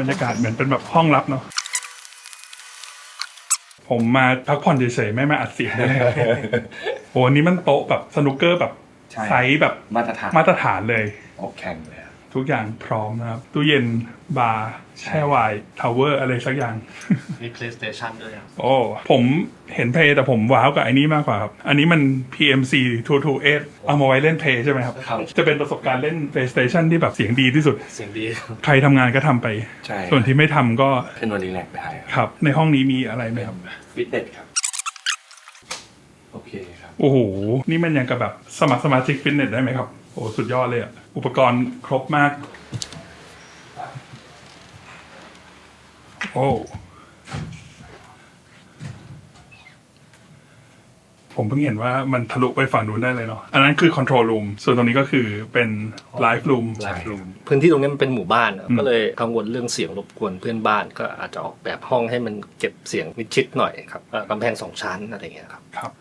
บรรยากาศเหมือนเป็นแบบห้องลับเนาะผมมาพักผ่อนเฉยๆไม่มาอัดเสียงเลยโอ้อันนี้มันโต๊ะแบบสนุกเกอร์แบบใช่ไซส์แบบมาตรฐานมาตรฐานเลยออกแข่งเลยอะ ทุกอย่างพร้อมนะครับ ตู้เย็นบาร์แช่ไวน์ทาวเวอร์อะไรสักอย่าง มี PlayStation ด้วยครับโอ้ผมเห็นเพย์แต่ผมว้าวกับไอ้นี้มากกว่าครับ อันนี้มัน PMC 228เอามาไว้เล่นเพย์ใช่ไหมครับ ครับ จะเป็นประสบการณ์เล่น PlayStation ที่แบบเสียงดีที่สุด เสียงดีใครทำงานก็ทำไป ใช่ ส่วนที่ไม่ทำก็ขึ้นวันรีแลกซ์ได้ครับครับ ในห้องนี้มีอะไรไหมครับ ฟิตเนสครับ โอเคครับ โอ้โห นี่มันยังกับแบบสมัครสมาชิกฟิตเนสได้ไหมครับ โอ้สุดยอดเลยอะอุปกรณ์ครบมาก โอ้ ผมเพิ่งเห็นว่ามันทะลุไปฝั่งนู้นได้เลยเนาะ อันนั้นคือคอนโทรลรูม ส่วนตรงนี้ก็คือเป็นไลฟ์รูม ไลฟ์รูม พื้นที่ตรงนี้มันเป็นหมู่บ้านอะก็เลยกังวลเรื่องเสียงรบกวนเพื่อนบ้าน ก็อาจจะออกแบบห้องให้มันเก็บเสียงมิดชิดหน่อยครับเอ่อกำแพงสองชั้นอะไรเงี้ยครับ ครับ